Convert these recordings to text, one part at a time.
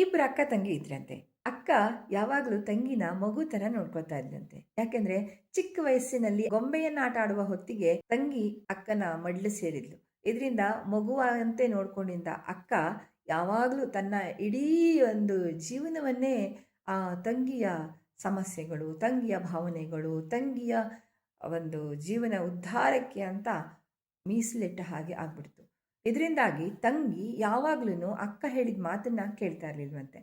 ಇಬ್ರು ಅಕ್ಕ ತಂಗಿ ಇದ್ರಂತೆ. ಅಕ್ಕ ಯಾವಾಗಲೂ ತಂಗಿನ ಮಗು ತರ ನೋಡ್ಕೊತಾ ಇದ್ದಂತೆ ಯಾಕೆಂದ್ರೆ ಚಿಕ್ಕ ವಯಸ್ಸಿನಲ್ಲಿ ಗೊಂಬೆಯನ್ನ ಆಟ ಆಡುವ ಹೊತ್ತಿಗೆ ತಂಗಿ ಅಕ್ಕನ ಮಡ್ಲು ಸೇರಿದ್ಲು. ಇದರಿಂದ ಮಗುವಂತೆ ನೋಡ್ಕೊಂಡಿದ್ದ ಅಕ್ಕ ಯಾವಾಗಲೂ ತನ್ನ ಇಡೀ ಒಂದು ಜೀವನವನ್ನೇ, ಆ, ತಂಗಿಯ ಸಮಸ್ಯೆಗಳು, ತಂಗಿಯ ಭಾವನೆಗಳು, ತಂಗಿಯ ಒಂದು ಜೀವನ ಉದ್ಧಾರಕ್ಕೆ ಅಂತ ಮೀಸಲಿಟ್ಟ ಹಾಗೆ ಆಗ್ಬಿಡ್ತು. ಇದರಿಂದಾಗಿ ತಂಗಿ ಯಾವಾಗ್ಲೂ ಅಕ್ಕ ಹೇಳಿದ ಮಾತನ್ನ ಕೇಳ್ತಾ ಇರ್ಲಿಲ್ವಂತೆ.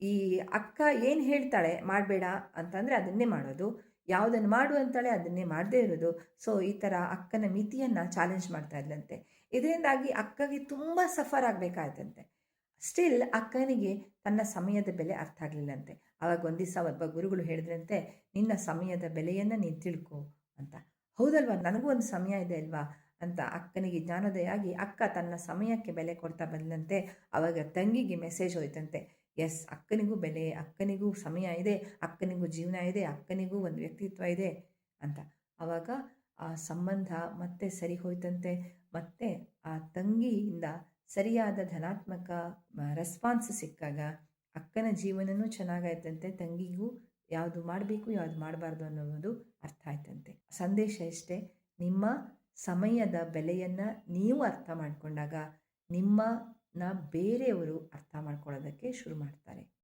ಈ ಅಕ್ಕ ಏನು ಹೇಳ್ತಾಳೆ ಮಾಡಬೇಡ ಅಂತಂದರೆ ಅದನ್ನೇ ಮಾಡೋದು, ಯಾವುದನ್ನು ಮಾಡು ಅಂತಾಳೆ ಅದನ್ನೇ ಮಾಡದೇ ಇರೋದು. ಸೊ ಈ ಥರ ಅಕ್ಕನ ಮಿತಿಯನ್ನು ಚಾಲೆಂಜ್ ಮಾಡ್ತಾ ಇದ್ಲಂತೆ. ಇದರಿಂದಾಗಿ ಅಕ್ಕಗೆ ತುಂಬ ಸಫರ್ ಆಗಬೇಕಾಯ್ತಂತೆ. ಸ್ಟಿಲ್ ಅಕ್ಕನಿಗೆ ತನ್ನ ಸಮಯದ ಬೆಲೆ ಅರ್ಥ ಆಗಲಿಲ್ಲಂತೆ ಆವಾಗ ಒಂದು ದಿವಸ ಒಬ್ಬ ಗುರುಗಳು ಹೇಳಿದ್ರಂತೆ, ನಿನ್ನ ಸಮಯದ ಬೆಲೆಯನ್ನು ನೀನು ತಿಳ್ಕೊ ಅಂತ. ಹೌದಲ್ವಾ? ನನಗೂ ಒಂದು ಸಮಯ ಇದೆ ಅಲ್ವಾ? ಅಂತ ಅಕ್ಕನಿಗೆ ಜ್ಞಾನೋದಯಾಗಿ ಅಕ್ಕ ತನ್ನ ಸಮಯಕ್ಕೆ ಬೆಲೆ ಕೊಡ್ತಾ ಬಂದಂತೆ ಅವಾಗ ತಂಗಿಗೆ ಮೆಸೇಜ್ ಹೋಯ್ತಂತೆ. ಎಸ್ ಅಕ್ಕನಿಗೂ ಬೆಲೆ, ಅಕ್ಕನಿಗೂ ಸಮಯ ಇದೆ, ಅಕ್ಕನಿಗೂ ಜೀವನ ಇದೆ, ಅಕ್ಕನಿಗೂ ಒಂದು ವ್ಯಕ್ತಿತ್ವ ಇದೆ ಅಂತ. ಆವಾಗ ಆ ಸಂಬಂಧ ಮತ್ತೆ ಸರಿ ಹೋಯ್ತಂತೆ. ಮತ್ತೆ ಆ ತಂಗಿಯಿಂದ ಸರಿಯಾದ ಧನಾತ್ಮಕ ರೆಸ್ಪಾನ್ಸ್ ಸಿಕ್ಕಾಗ ಅಕ್ಕನ ಜೀವನನೂ ಚೆನ್ನಾಗಾಯ್ತಂತೆ. ತಂಗಿಗೂ ಯಾವುದು ಮಾಡಬೇಕು, ಯಾವುದು ಮಾಡಬಾರ್ದು ಅನ್ನೋದು ಅರ್ಥ ಆಯ್ತಂತೆ. ಸಂದೇಶ ಇಷ್ಟೇ. ನಿಮ್ಮ ಸಮಯದ ಬೆಲೆಯನ್ನು ನೀವು ಅರ್ಥ ಮಾಡಿಕೊಂಡಾಗ ನಿಮ್ಮನ್ನ ಬೇರೆಯವರು ಅರ್ಥ ಮಾಡ್ಕೊಳ್ಳೋದಕ್ಕೆ ಶುರು ಮಾಡ್ತಾರೆ.